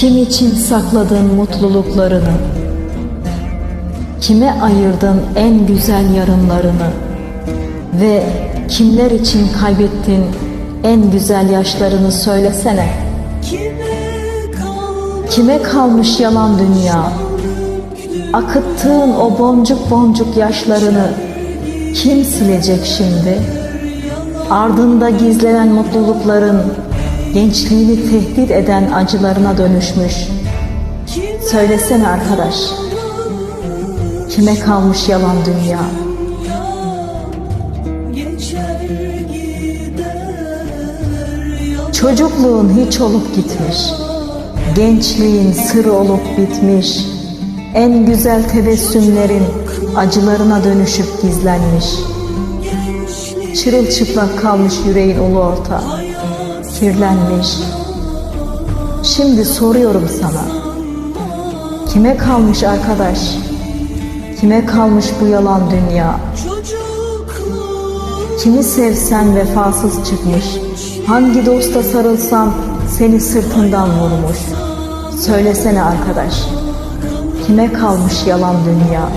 Kim için sakladın mutluluklarını? Kime ayırdın en güzel yarınlarını? Ve kimler için kaybettin en güzel yaşlarını söylesene. Kime kalmış yalan dünya? Akıttığın o boncuk boncuk yaşlarını kim silecek şimdi? Ardında gizlenen mutlulukların gençliğini tehdit eden acılarına dönüşmüş. Söylesene arkadaş. Kime kalmış yalan dünya? Çocukluğun hiç olup gitmiş. Gençliğin sır olup bitmiş. En güzel tebessümlerin acılarına dönüşüp gizlenmiş. Çırılçıplak kalmış yüreğin ulu orta. Kirlenmiş. Şimdi soruyorum sana. Kime kalmış arkadaş? Kime kalmış bu yalan dünya? Kimi sevsen vefasız çıkmış. Hangi dosta sarılsan seni sırtından vurmuş. Söylesene arkadaş. Kime kalmış yalan dünya?